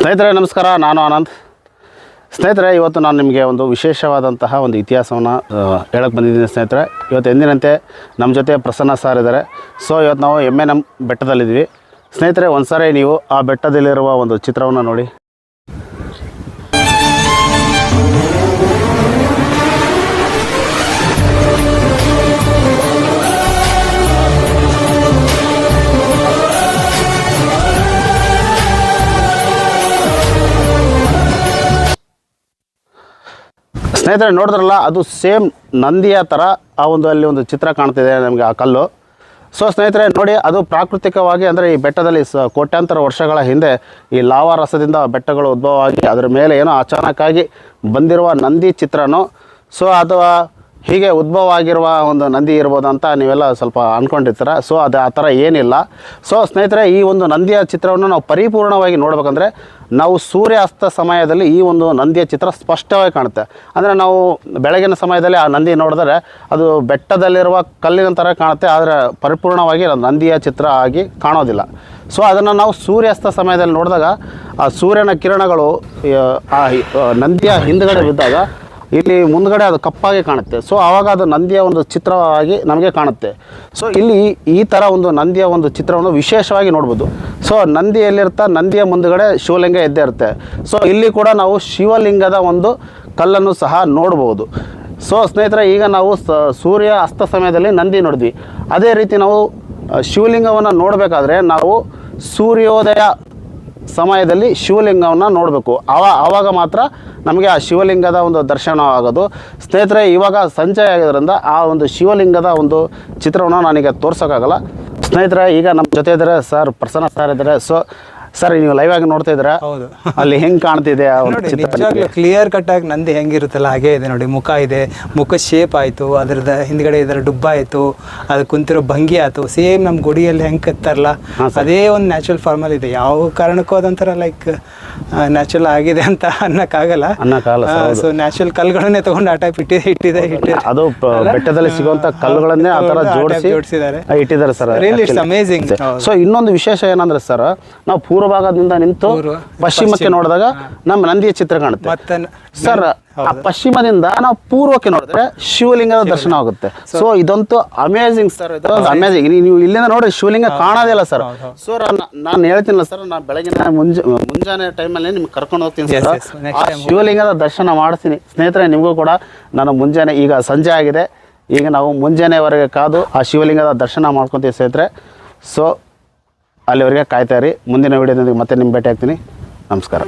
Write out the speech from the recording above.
ಸ್ನೇಹಿತರೆ, ನಮಸ್ಕಾರ. ನಾನು ಆನಂದ್. ಸ್ನೇಹಿತರೆ, ಇವತ್ತು ನಾನು ನಿಮಗೆ ಒಂದು ವಿಶೇಷವಾದಂತಹ ಒಂದು ಇತಿಹಾಸವನ್ನು ಹೇಳಕ್ಕೆ ಬಂದಿದ್ದೀನಿ ಸ್ನೇಹಿತರೆ. ಇವತ್ತು ಎಂದಿನಂತೆ ನಮ್ಮ ಜೊತೆ ಪ್ರಸನ್ನ ಸರ್ ಇದ್ದಾರೆ ಸೊ ಇವತ್ತು ನಾವು ಎಂ ಎನ್ ಎಂ ಬೆಟ್ಟದಲ್ಲಿದ್ದೀವಿ. ಸ್ನೇಹಿತರೆ ಒಂದು ಸಾರಿ ನೀವು ಆ ಬೆಟ್ಟದಲ್ಲಿರುವ ಒಂದು ಚಿತ್ರವನ್ನು ನೋಡಿ. ಸ್ನೇಹಿತರೆ, ನೋಡಿದ್ರಲ್ಲ, ಅದು ಸೇಮ್ ನಂದಿಯ ಥರ ಆ ಒಂದು ಅಲ್ಲಿ ಒಂದು ಚಿತ್ರ ಕಾಣ್ತಿದೆ ನಮಗೆ ಆ ಕಲ್ಲು. ಸೊ ಸ್ನೇಹಿತರೆ, ನೋಡಿ, ಅದು ಪ್ರಾಕೃತಿಕವಾಗಿ ಅಂದರೆ ಈ ಬೆಟ್ಟದಲ್ಲಿ ಸ ಕೋಟ್ಯಾಂತರ ವರ್ಷಗಳ ಹಿಂದೆ ಈ ಲಾವಾ ರಸದಿಂದ ಬೆಟ್ಟಗಳು ಉದ್ಭವವಾಗಿ ಅದರ ಮೇಲೆ ಏನೋ ಅಚಾನಕ್ಕಾಗಿ ಬಂದಿರುವ ನಂದಿ ಚಿತ್ರನೋ. ಸೊ ಅಥವಾ ಹೀಗೆ ಉದ್ಭವ ಆಗಿರುವ ಒಂದು ನಂದಿ ಇರ್ಬೋದು ಅಂತ ನೀವೆಲ್ಲ ಸ್ವಲ್ಪ ಅಂದ್ಕೊಂಡಿರ್ತೀರ ಸೊ ಅದು ಆ ಥರ ಏನಿಲ್ಲ. ಸೊ ಸ್ನೇಹಿತರೆ, ಈ ಒಂದು ನಂದಿಯ ಚಿತ್ರವನ್ನು ನಾವು ಪರಿಪೂರ್ಣವಾಗಿ ನೋಡಬೇಕಂದ್ರೆ ನಾವು ಸೂರ್ಯಾಸ್ತ ಸಮಯದಲ್ಲಿ ಈ ಒಂದು ನಂದಿಯ ಚಿತ್ರ ಸ್ಪಷ್ಟವಾಗಿ ಕಾಣುತ್ತೆ. ಅಂದರೆ ನಾವು ಬೆಳಗಿನ ಸಮಯದಲ್ಲಿ ಆ ನಂದಿ ನೋಡಿದ್ರೆ ಅದು ಬೆಟ್ಟದಲ್ಲಿರುವ ಕಲ್ಲಿನ ಥರ ಕಾಣುತ್ತೆ, ಆದರೆ ಪರಿಪೂರ್ಣವಾಗಿ ನಂದಿಯ ಚಿತ್ರ ಆಗಿ ಕಾಣೋದಿಲ್ಲ. ಸೊ ಅದನ್ನು ನಾವು ಸೂರ್ಯಾಸ್ತ ಸಮಯದಲ್ಲಿ ನೋಡಿದಾಗ ಆ ಸೂರ್ಯನ ಕಿರಣಗಳು ಆ, ನಂದಿಯ ಹಿಂದುಗಡೆ ಬಿದ್ದಾಗ ಇಲ್ಲಿ ಮುಂದ್ಗಡೆ ಅದು ಕಪ್ಪಾಗಿ ಕಾಣುತ್ತೆ. ಸೊ ಆವಾಗ ಅದು ನಂದಿಯ ಒಂದು ಚಿತ್ರವಾಗಿ ನಮಗೆ ಕಾಣುತ್ತೆ. ಸೊ ಇಲ್ಲಿ ಈ ಥರ ಒಂದು ನಂದಿಯ ಒಂದು ಚಿತ್ರವನ್ನು ವಿಶೇಷವಾಗಿ ನೋಡ್ಬೋದು. ಸೊ ನಂದಿಯಲ್ಲಿರ್ತಾ ನಂದಿಯ ಮುಂದ್ಗಡೆ ಶಿವಲಿಂಗ ಎದ್ದೇ ಇರುತ್ತೆ. ಸೊ ಇಲ್ಲಿ ಕೂಡ ನಾವು ಶಿವಲಿಂಗದ ಒಂದು ಕಲ್ಲನ್ನು ಸಹ ನೋಡ್ಬೋದು. ಸೊ ಸ್ನೇಹಿತರೆ, ಈಗ ನಾವು ಸೂರ್ಯ ಅಸ್ತ ಸಮಯದಲ್ಲಿ ನಂದಿ ನೋಡಿದ್ವಿ. ಅದೇ ರೀತಿ ನಾವು ಶಿವಲಿಂಗವನ್ನು ನೋಡಬೇಕಾದ್ರೆ ನಾವು ಸೂರ್ಯೋದಯ ಸಮಯದಲ್ಲಿ ಶಿವಲಿಂಗವನ್ನು ನೋಡಬೇಕು. ಅವ ಆವಾಗ ಮಾತ್ರ ನಮಗೆ ಆ ಶಿವಲಿಂಗದ ಒಂದು ದರ್ಶನ ಆಗೋದು. ಸ್ನೇಹಿತರೆ, ಇವಾಗ ಸಂಜೆ ಆಗಿರೋದ್ರಿಂದ ಆ ಒಂದು ಶಿವಲಿಂಗದ ಒಂದು ಚಿತ್ರವನ್ನು ನಾನೀಗ ತೋರ್ಸೋಕ್ಕಾಗಲ್ಲ ಸ್ನೇಹಿತರೆ, ಈಗ ನಮ್ಮ ಜೊತೆ ಇದ್ದಾರೆ ಸರ್ ಪ್ರಸನ್ನ ಸರ್ ಇದ್ದಾರೆ. ಸೊ ಸರ್ ನೀವು ಲೈವ್ ಆಗಿ ನೋಡ್ತಾ ಇದ್ರ ಹೌದು. ಅಲ್ಲಿ ಹೆಂಗ್ ಕಾಣ್ತಿದೆ ಕ್ಲಿಯರ್ ಕಟ್ ಆಗಿ ನಂದಿ ಹೆಂಗಿರುತ್ತಲ್ಲ ಹಾಗೆ ಇದೆ ನೋಡಿ ಮುಖ ಇದೆ ಮುಖ ಶೇಪ್ ಆಯ್ತು ಅದ್ರದ ಹಿಂದ್ಗಡೆ ಇದರ ಡುಬ್ಬ ಆಯ್ತು ಅದ್ ಕುಂತಿರೋ ಭಂಗಿ ಆಯ್ತು ಸೇಮ್ ನಮ್ಮ ಗುಡಿಯಲ್ಲಿ ಹೆಂಗ್ ಕತ್ತಾರಲ್ಲ ಅದೇ ಒಂದು ನ್ಯಾಚುರಲ್ ಫಾರ್ಮಲ್ ಇದೆ. ಯಾವ ಕಾರಣಕ್ಕೂ ಅದಂತರ ಲೈಕ್ ನ್ಯಾಚುರಲ್ ಆಗಿದೆ ಅಂತ ಅನ್ನಕ್ಕಾಗಲ್ಲ. ಸೊ ನ್ಯಾಚುರಲ್ ಕಲ್ಗಳನ್ನೇ ತಗೊಂಡು ಆ ಟೈಪ್ ಇಟ್ಟಿದೆ ಇಟ್ಟಿದೆ ಇಟ್ಟಿದೆ. ಅದು ಬೆಟ್ಟದಲ್ಲಿ ಸಿಗುವಂತ ಕಲ್ಲುಗಳನ್ನೇ ಆ ತರ ಜೋಡಿಸಿ ಜೋಡಿಸಿದ್ದಾರೆ. ಇಟ್ಟಿದ್ದಾರೆ sir really it's amazing so ಇನ್ನೊಂದು ವಿಶೇಷ ಏನಂದ್ರೆ ಸರ್ ನಾವು ಪೂರ್ವ ಭಾಗದಿಂದ ನಿಂತು ಪಶ್ಚಿಮಕ್ಕೆ ನೋಡಿದಾಗ ನಮ್ಮ ನಂದಿಯ ಚಿತ್ರ ಕಾಣುತ್ತೆ. ಮತ್ತೆ ಸರ್ ಆ ಪಶ್ಚಿಮದಿಂದ ನಾವು ಪೂರ್ವಕ್ಕೆ ನೋಡಿದ್ರೆ ಶಿವಲಿಂಗದ ದರ್ಶನ ಆಗುತ್ತೆ. ಸೊ ಇದಂತೂ ಅಮೇಝಿಂಗ್ ಸರ್ ಇದು ಅಮೇಝಿಂಗ್ ನೀವು ಇಲ್ಲಿಂದ ನೋಡ್ರಿ ಶಿವಲಿಂಗ ಕಾಣೋದಿಲ್ಲ ಸರ್ ಸೊ ನಾನು ಹೇಳ್ತೀನಲ್ಲ ಸರ್ ನಾನು ಬೆಳಗಿನ ಮುಂಜಾ ಮುಂಜಾನೆ ಟೈಮಲ್ಲಿ ನಿಮ್ಗೆ ಕರ್ಕೊಂಡು ಹೋಗ್ತೀನಿ ಸರ್ ಶಿವಲಿಂಗದ ದರ್ಶನ ಮಾಡಿಸ್ತೀನಿ. ಸ್ನೇಹಿತರೆ ನಿಮಗೂ ಕೂಡ ನಾನು ಮುಂಜಾನೆ ಈಗ ಸಂಜೆ ಆಗಿದೆ. ಈಗ ನಾವು ಮುಂಜಾನೆವರೆಗೆ ಕಾದು ಆ ಶಿವಲಿಂಗದ ದರ್ಶನ ಮಾಡ್ಕೊತೀವಿ ಸ್ನೇಹಿತರೆ. ಸೊ ಅಲ್ಲಿವರೆಗೆ ಕಾಯ್ತಾ ಇರಿ. ಮುಂದಿನ ವಿಡಿಯೋದೊಂದಿಗೆ ಮತ್ತೆ ನಿಮ್ಮ ಭೇಟಿ ಆಗ್ತೀನಿ. ನಮಸ್ಕಾರ.